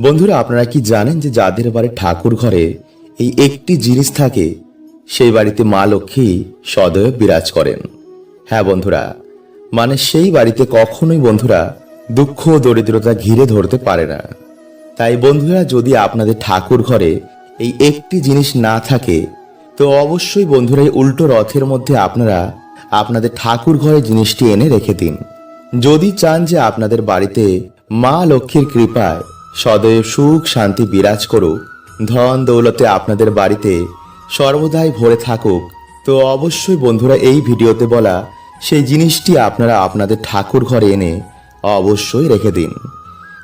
বন্ধুরা, আপনারা কি জানেন যে যাদের বাড়ি ঠাকুর ঘরে এই একটি জিনিস থাকে, সেই বাড়িতে মা লক্ষ্মী সদয় বিরাজ করেন। হ্যাঁ বন্ধুরা মানে সেই বাড়িতে কখনোই বন্ধুরা দুঃখ ও দরিদ্রতা ঘিরে ধরতে পারে না। তাই বন্ধুরা, যদি আপনাদের ঠাকুর ঘরে এই একটি জিনিস না থাকে, তো অবশ্যই বন্ধুরা, এই উল্টো রথের মধ্যে আপনারা আপনাদের ঠাকুর ঘরে জিনিসটি এনে রেখে দিন। যদি চান যে আপনাদের বাড়িতে মা লক্ষ্মীর কৃপায় সদয় সুখ শান্তি বিরাজ করুক। ধন দৌলতে আপনাদের বাড়িতে সর্বদাই ভরে থাকুক। তো অবশ্যই বন্ধুরা, এই ভিডিওতে বলা সেই জিনিসটি আপনারা আপনাদের ঠাকুর ঘরে এনে অবশ্যই রেখে দিন।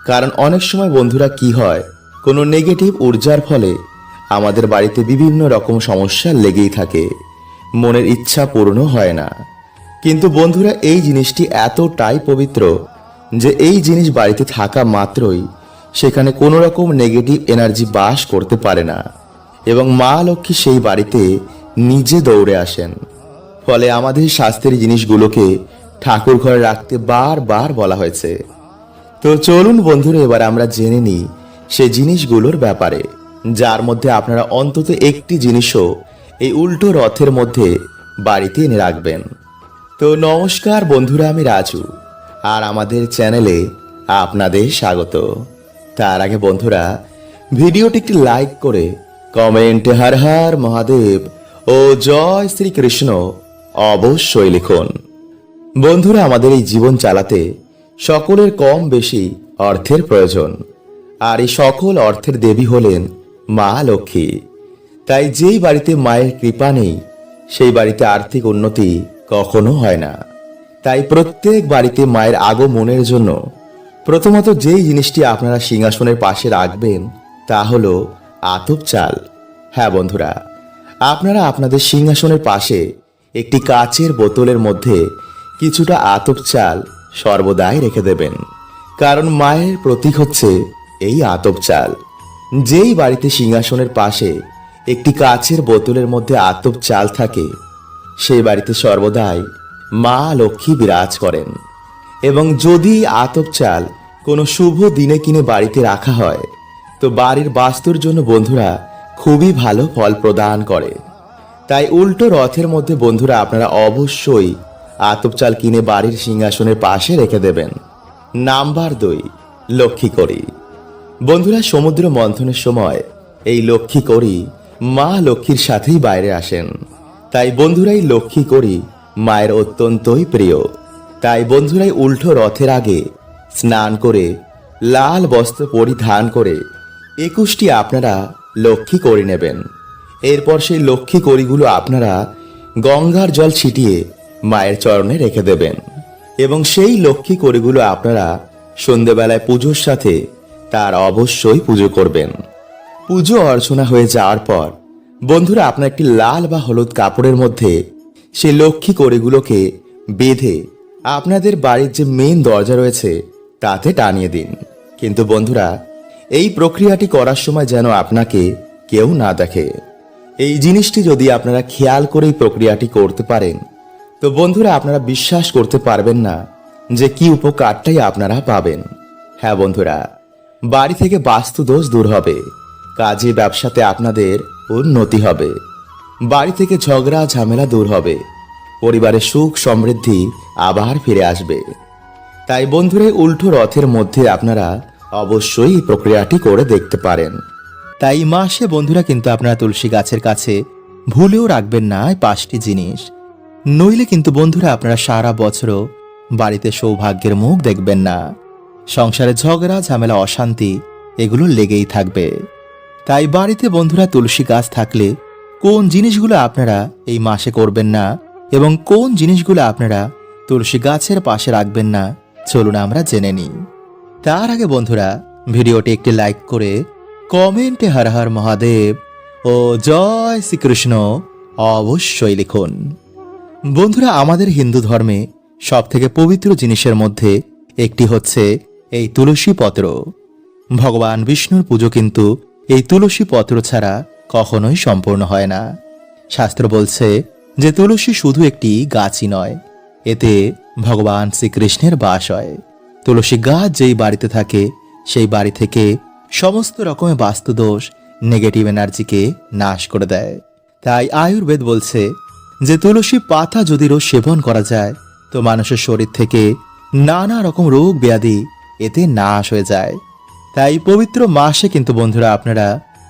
কারণ অনেক সময় বন্ধুরা কি হয়, কোনো নেগেটিভ ঊর্জার ফলে আমাদের বাড়িতে বিভিন্ন রকম সমস্যা লেগেই থাকে। মনের ইচ্ছা পূর্ণ হয় না। কিন্তু বন্ধুরা, এই জিনিসটি এতটাই পবিত্র যে এই জিনিস বাড়িতে থাকা মাত্রই সেখানে কোনো রকম নেগেটিভ এনার্জি বাস করতে পারে না। এবং মা লক্ষ্মী সেই বাড়িতে নিজে দৌড়ে আসেন। ফলে আমাদের শাস্ত্রের জিনিসগুলোকে ঠাকুর ঘরে রাখতে বারবার বলা হয়েছে। তো চলুন বন্ধুরা, এবার আমরা জেনে নিই সে জিনিসগুলোর ব্যাপারে। যার মধ্যে আপনারা অন্তত একটি জিনিসও এই উল্টো রথের মধ্যে বাড়িতে এনে রাখবেন। তো নমস্কার বন্ধুরা, আমি রাজু। আর আমাদের চ্যানেলে আপনাদের স্বাগত। তার আগে বন্ধুরা, ভিডিওটি একটি লাইক করে কমেন্টে হর হর মহাদেব ও জয় শ্রীকৃষ্ণ অবশ্যই লিখুন। বন্ধুরা, আমাদের এই জীবন চালাতে সকলের কম বেশি অর্থের প্রয়োজন। আর এই সকল অর্থের দেবী হলেন মা লক্ষ্মী। তাই যেই বাড়িতে মায়ের কৃপা নেই, সেই বাড়িতে আর্থিক উন্নতি কখনো হয় না। তাই প্রত্যেক বাড়িতে মায়ের আগমনের জন্য প্রথমত যেই জিনিসটি আপনারা সিংহাসনের পাশে রাখবেন, তা হলো আতপ চাল। হ্যাঁ বন্ধুরা, আপনারা আপনাদের সিংহাসনের পাশে একটি কাচের বোতলের মধ্যে কিছুটা আতপ চাল সর্বদাই রেখে দেবেন। কারণ মায়ের প্রতীক হচ্ছে এই আতপ চাল। যেই বাড়িতে সিংহাসনের পাশে একটি কাচের বোতলের মধ্যে আতপ চাল থাকে, সেই বাড়িতে সর্বদাই মা লক্ষ্মী বিরাজ করেন। এবং যদি আতপ চাল কোনো শুভ দিনে কিনে বাড়িতে রাখা হয়, তো বাড়ির বাস্তুর জন্য বন্ধুরা খুবই ভালো ফল প্রদান করে। তাই উল্টো রথের মধ্যে বন্ধুরা আপনারা অবশ্যই আতপ চাল কিনে বাড়ির সিংহাসনের পাশে রেখে দেবেন। নাম্বার দুই, লক্ষ্মী করি বন্ধুরা, সমুদ্র মন্থনের সময় এই লক্ষ্মী করি মা লক্ষ্মীর সাথেই বাইরে আসেন। তাই বন্ধুরাই লক্ষ্মী করি মায়ের অত্যন্তই প্রিয়। তাই বন্ধুরাই উল্টো রথের আগে স্নান করে লাল বস্ত্র পরিধান করে একুশটি আপনারা লক্ষ্মী করে নেবেন। এরপর সেই লক্ষ্মী করিগুলো আপনারা গঙ্গার জল ছিটিয়ে মায়ের চরণে রেখে দেবেন। এবং সেই লক্ষ্মী করিগুলো আপনারা সন্ধেবেলায় পুজোর সাথে তার অবশ্যই পুজো করবেন। পুজো অর্চনা হয়ে যাওয়ার পর বন্ধুরা আপনার একটি লাল বা হলুদ কাপড়ের মধ্যে সেই লক্ষ্মী কড়িগুলোকে বেঁধে আপনাদের বাড়ির যে মেন দরজা রয়েছে, তাতে টানিয়ে দিন। কিন্তু বন্ধুরা, এই প্রক্রিয়াটি করার সময় যেন আপনাকে কেউ না দেখে। এই জিনিসটি যদি আপনারা খেয়াল করে এই প্রক্রিয়াটি করতে পারেন, তো বন্ধুরা আপনারা বিশ্বাস করতে পারবেন না যে কি উপকারটাই আপনারা পাবেন। হ্যাঁ বন্ধুরা, বাড়ি থেকে বাস্তু দোষ দূর হবে, কাজে ব্যবসাতে আপনাদের উন্নতি হবে, বাড়ি থেকে ঝগড়া ঝামেলা দূর হবে পরিবারের সুখ, সমৃদ্ধি আবার ফিরে আসবে। তাই বন্ধুরা উল্টো রথের মধ্যে আপনারা অবশ্যই প্রক্রিয়াটি করে দেখতে পারেন। তাই মাসে বন্ধুরা কিন্তু আপনারা তুলসী গাছের কাছে ভুলেও রাখবেন না পাঁচটি জিনিস। নইলে কিন্তু বন্ধুরা আপনারা সারা বছরও বাড়িতে সৌভাগ্যের মুখ দেখবেন না। সংসারে ঝগড়া, ঝামেলা, অশান্তি, এগুলো লেগেই থাকবে। তাই বাড়িতে বন্ধুরা তুলসী গাছ থাকলে কোন জিনিসগুলো আপনারা এই মাসে করবেন না এবং কোন জিনিসগুলো আপনারা তুলসী গাছের পাশে রাখবেন না, চলুন আমরা জেনে নিই। তার আগে বন্ধুরা, ভিডিওটি একটি লাইক করে কমেন্টে হর হর মহাদেব ও জয় শ্রীকৃষ্ণ অবশ্যই লিখুন। বন্ধুরা, আমাদের হিন্দু ধর্মে সব থেকে পবিত্র জিনিসের মধ্যে একটি হচ্ছে এই তুলসী পত্র। ভগবান বিষ্ণুর পুজো কিন্তু এই তুলসী পত্র ছাড়া কখনোই সম্পূর্ণ হয় না। শাস্ত্র বলছে যে তুলসী শুধু একটি গাছই নয়, এতে ভগবান শ্রীকৃষ্ণের বাস হয়। তুলসী গাছ যেই বাড়িতে থাকে, সেই বাড়ি থেকে সমস্ত রকমের বাস্তুদোষ নেগেটিভ এনার্জিকে নাশ করে দেয়। তাই আয়ুর্বেদ বলছে, যে তুলসী পাতা যদি রোজ সেবন করা যায়, তো মানুষের শরীর থেকে নানা রকম রোগ ব্যাধি এতে নাশ হয়ে যায়। তাই পবিত্র মাসে কিন্তু বন্ধুরা আপনারা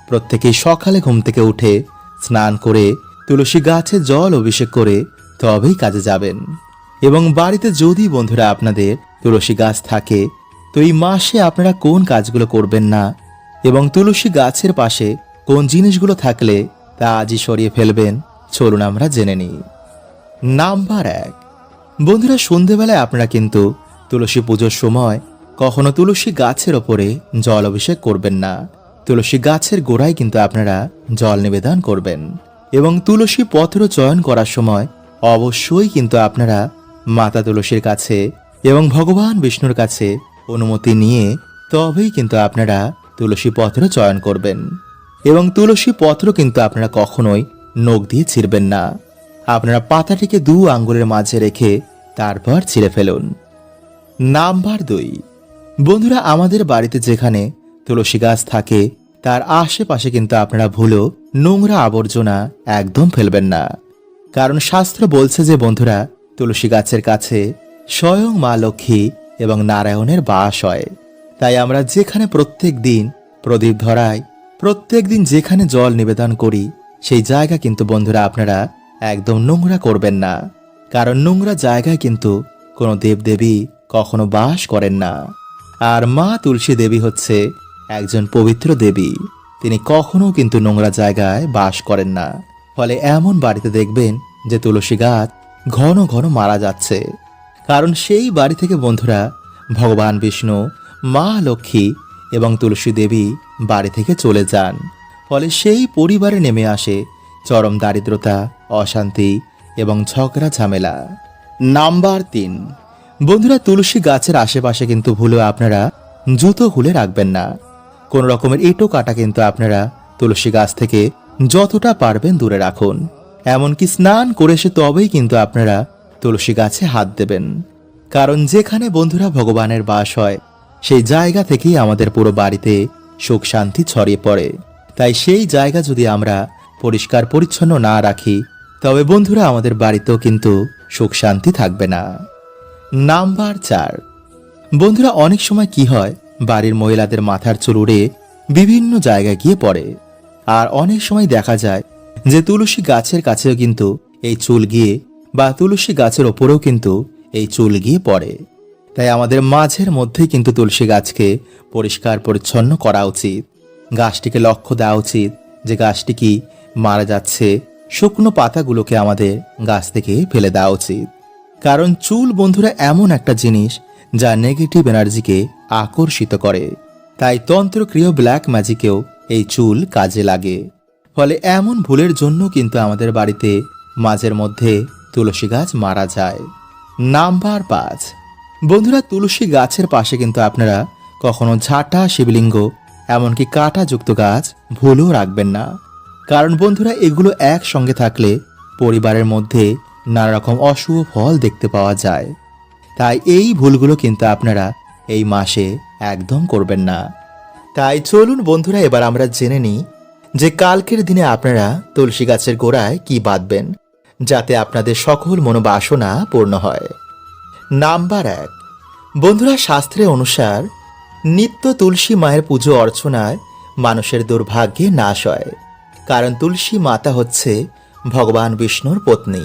প্রত্যেকেই সকালে ঘুম থেকে উঠে স্নান করে তুলসী গাছে জল অভিষেক করে তবেই কাজে যাবেন। এবং বাড়িতে যদি বন্ধুরা আপনাদের তুলসী গাছ থাকে, তো এই মাসে আপনারা কোন কাজগুলো করবেন না? এবং তুলসী গাছের পাশে কোন জিনিসগুলো থাকলে তা আজই সরিয়ে ফেলবেন? চলুন আমরা জেনে নিই। নাম্বার এক। বন্ধুরা, সন্ধেবেলায় আপনারা কিন্তু তুলসী পুজোর সময় কখনো তুলসী গাছের ওপরে জল অভিষেক করবেন না। তুলসী গাছের গোড়ায় কিন্তু আপনারা জল নিবেদন করবেন। এবং তুলসী পত্র চয়ন করার সময় অবশ্যই কিন্তু আপনারা মাতা তুলসীর কাছে এবং ভগবান বিষ্ণুর কাছে অনুমতি নিয়ে তবেই কিন্তু আপনারা তুলসী পত্র চয়ন করবেন। এবং তুলসী পত্র কিন্তু আপনারা কখনোই নখ দিয়ে ছিঁড়বেন না। আপনারা পাতাটিকে দু আঙ্গুলের মাঝে রেখে তারপর ছিঁড়ে ফেলুন। নাম্বার দুই। বন্ধুরা, আমাদের বাড়িতে যেখানে তুলসী গাছ থাকে, তার আশেপাশে কিন্তু আপনারা ভুলো নোংরা আবর্জনা একদম ফেলবেন না। কারণ শাস্ত্র বলছে যে, বন্ধুরা, তুলসী গাছের কাছে স্বয়ং মা লক্ষ্মী এবং নারায়ণের বাস হয়। তাই আমরা যেখানে প্রত্যেক দিন প্রদীপ ধরাই, প্রত্যেক দিন যেখানে জল নিবেদন করি, সেই জায়গা কিন্তু, বন্ধুরা, আপনারা একদম নোংরা করবেন না। কারণ নোংরা জায়গায় কিন্তু কোনো দেবদেবী কখনো বাস করেন না। আর মা তুলসী দেবী হচ্ছে একজন পবিত্র দেবী। তিনি কখনো কিন্তু নোংরা জায়গায় বাস করেন না। ফলে এমন বাড়িতে দেখবেন যে তুলসী গাছ ঘন ঘন মারা যাচ্ছে। কারণ সেই বাড়ি থেকে বন্ধুরা ভগবান বিষ্ণু, মা লক্ষ্মী এবং তুলসী দেবী বাড়ি থেকে চলে যান। ফলে সেই পরিবারে নেমে আসে চরম দারিদ্রতা, অশান্তি এবং ঝগড়া ঝামেলা। নাম্বার তিন। বন্ধুরা, তুলসী গাছের আশেপাশে কিন্তু ভুলে আপনারা জুতো খুলে রাখবেন না। কোন রকমের এটো কাটা কিন্তু আপনারা তুলসী গাছ থেকে যতটা পারবেন দূরে রাখুন। এমনকি স্নান করে এসে তবেই কিন্তু আপনারা তুলসী গাছে হাত দেবেন। কারণ যেখানে বন্ধুরা ভগবানের বাস হয়, সেই জায়গা থেকেই আমাদের পুরো বাড়িতে সুখ শান্তি ছড়িয়ে পড়ে। তাই সেই জায়গা যদি আমরা পরিষ্কার পরিচ্ছন্ন না রাখি, তবে বন্ধুরা আমাদের বাড়িতেও কিন্তু সুখ শান্তি থাকবে না। নাম্বার চার। বন্ধুরা, অনেক সময় কি হয় বাড়ির মহিলাদের মাথার চুল উড়ে বিভিন্ন জায়গায় গিয়ে পড়ে। আর অনেক সময় দেখা যায় যে তুলসী গাছের কাছেও কিন্তু এই চুল গিয়ে বা তুলসী গাছের ওপরেও কিন্তু এই চুল গিয়ে পড়ে। তাই আমাদের মাঝের মধ্যেই কিন্তু তুলসী গাছকে পরিষ্কার পরিচ্ছন্ন করা উচিত। গাছটিকে লক্ষ্য দেওয়া উচিত যে গাছটি কি মারা যাচ্ছে। শুকনো পাতাগুলোকে আমাদের গাছ থেকে ফেলে দেওয়া উচিত। কারণ চুল বন্ধুরা এমন একটা জিনিস যা নেগেটিভ এনার্জিকে আকর্ষিত করে। তাই তন্ত্রক্রিয় ব্ল্যাক ম্যাজিকেও এই চুল কাজে লাগে। ফলে এমন ভুলের জন্য কিন্তু আমাদের বাড়িতে মাঝের মধ্যে তুলসী গাছ মারা যায়। নাম্বার পাঁচ। বন্ধুরা, তুলসী গাছের পাশে কিন্তু আপনারা কখনো ঝাঁটা, শিবলিঙ্গ, এমনকি কাঁটাযুক্ত গাছ ভুলও রাখবেন না। কারণ বন্ধুরা, এগুলো একসঙ্গে থাকলে পরিবারের মধ্যে নানা রকম অশুভ ফল দেখতে পাওয়া যায়। তাই এই ভুলগুলো কিন্তু আপনারা এই মাসে একদম করবেন না। তাই চলুন বন্ধুরা, এবার আমরা জেনে নিই যে কালকের দিনে আপনারা তুলসী গাছের গোড়ায় কি বাঁধবেন, যাতে আপনাদের সকল মনোবাসনা পূর্ণ হয়। নাম্বার এক, বন্ধুরা শাস্ত্রে অনুসার নিত্য তুলসী মায়ের পুজো অর্চনায় মানুষের দুর্ভাগ্যে নাশ হয়, কারণ তুলসী মাতা হচ্ছে ভগবান বিষ্ণুর পত্নী।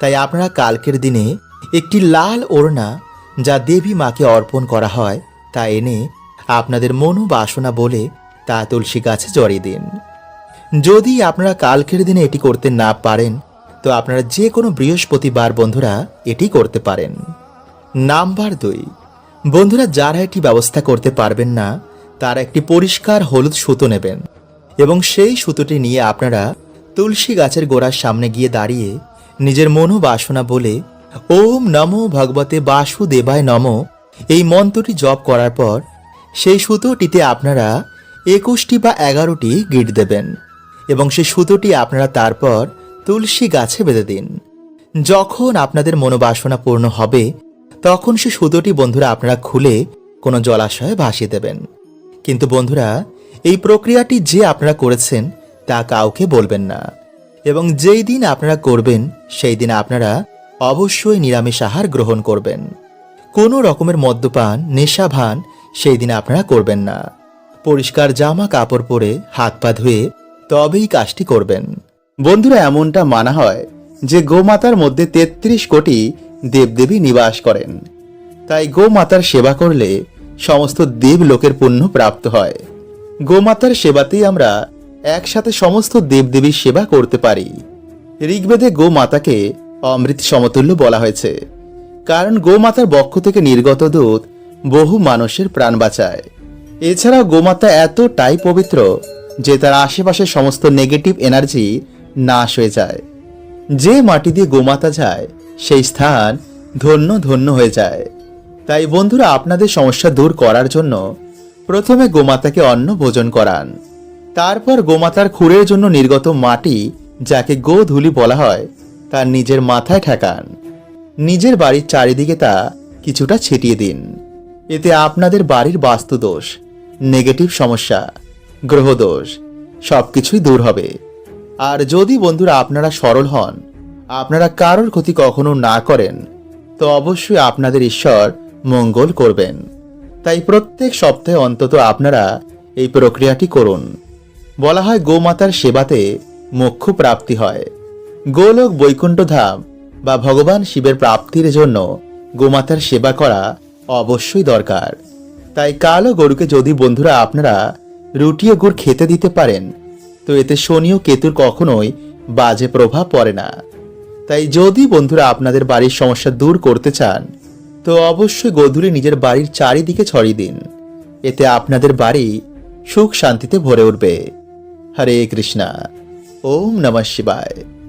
তাই আপনারা কালকের দিনে একটি লাল ওড়না যা দেবী মাকে অর্পণ করা হয়, তা এনে আপনাদের মনোবাসনা বলে তা তুলসী গাছে জড়িয়ে দিন। যদি আপনারা কালকের দিনে এটি করতে না পারেন, তো আপনারা যে কোনো বৃহস্পতিবার বন্ধুরা এটি করতে পারেন। নাম্বার দুই, বন্ধুরা যারা এটি ব্যবস্থা করতে পারবেন না, তারা একটি পরিষ্কার হলুদ সুতো নেবেন এবং সেই সুতোটি নিয়ে আপনারা তুলসী গাছের গোড়ার সামনে গিয়ে দাঁড়িয়ে নিজের মনোবাসনা বলে ওম নমো ভগবতে বাসুদেবায় নম। এই মন্ত্রটি জপ করার পর সেই সুতোটিতে আপনারা একুশটি বা এগারোটি গিট দেবেন এবং সেই সুতোটি আপনারা তারপর তুলসী গাছে বেঁধে দিন। যখন আপনাদের মনোবাসনা পূর্ণ হবে, তখন সে সুতোটি বন্ধুরা আপনারা খুলে কোনো জলাশয়ে ভাসিয়ে দেবেন। কিন্তু বন্ধুরা, এই প্রক্রিয়াটি যে আপনারা করেছেন তা কাউকে বলবেন না। এবং যেই দিন আপনারা করবেন, সেই দিন আপনারা অবশ্যই নিরামিষ আহার গ্রহণ করবেন। কোনো রকমের মদ্যপান, নেশাভান সেই দিন আপনারা করবেন না। পরিষ্কার জামা কাপড় পরে হাত পা ধুয়ে তবেই কাজটি করবেন। বন্ধুরা, এমনটা মানা হয় যে গোমাতার মধ্যে তেত্রিশ কোটি দেবদেবী নিবাস করেন। তাই গোমাতার সেবা করলে সমস্ত দেব লোকের পুণ্য প্রাপ্ত হয়। গোমাতার সেবাতেই আমরা একসাথে সমস্ত দেবদেবীর সেবা করতে পারি। ঋগ্বেদে গোমাতাকে অমৃত সমতুল্য বলা হয়েছে। কারণ গোমাতার বক্ষ থেকে নির্গত দুধ বহু মানুষের প্রাণ বাঁচায়। এছাড়াও গোমাতা এতটাই পবিত্র যে তার আশেপাশের সমস্ত নেগেটিভ এনার্জি নাশ হয়ে যায়। যে মাটি দিয়ে গোমাতা যায়, সেই স্থান ধন্য ধন্য হয়ে যায়। তাই বন্ধুরা, আপনাদের সমস্যা দূর করার জন্য প্রথমে গোমাতাকে অন্ন ভোজন করান। তারপর গোমাতার খুরের জন্য নির্গত মাটি, যাকে গোধূলি বলা হয় তার নিজের মাথায় ঠেকান। নিজের বাড়ির চারিদিকে তা কিছুটা ছিটিয়ে দিন। এতে আপনাদের বাড়ির বাস্তুদোষ, নেগেটিভ সমস্যা, গ্রহদোষ সবকিছুই দূর হবে। আর যদি বন্ধুরা আপনারা সরল হন, আপনারা কারোর ক্ষতি কখনো না করেন, তো অবশ্যই আপনাদের ঈশ্বর মঙ্গল করবেন। তাই প্রত্যেক সপ্তাহে অন্তত আপনারা এই প্রক্রিয়াটি করুন। বলা হয় গোমাতার সেবাতে মোক্ষ প্রাপ্তি হয়। গোলোক বৈকুণ্ঠ ধাম বা ভগবান শিবের প্রাপ্তির জন্য গোমাতার সেবা করা অবশ্যই দরকার। তাই কালো গরুকে যদি বন্ধুরা আপনারা রুটি ও গুড় খেতে দিতে পারেন, তো এতে শনি ও কেতুর কখনোই বাজে প্রভাব পড়ে না। তাই যদি বন্ধুরা আপনাদের বাড়ির সমস্যা দূর করতে চান, তো অবশ্যই গধূলি নিজের বাড়ির চারিদিকে ছড়িয়ে দিন। এতে আপনাদের বাড়ি সুখ শান্তিতে ভরে উঠবে। হরে কৃষ্ণা। ওম নমঃ শিবায়।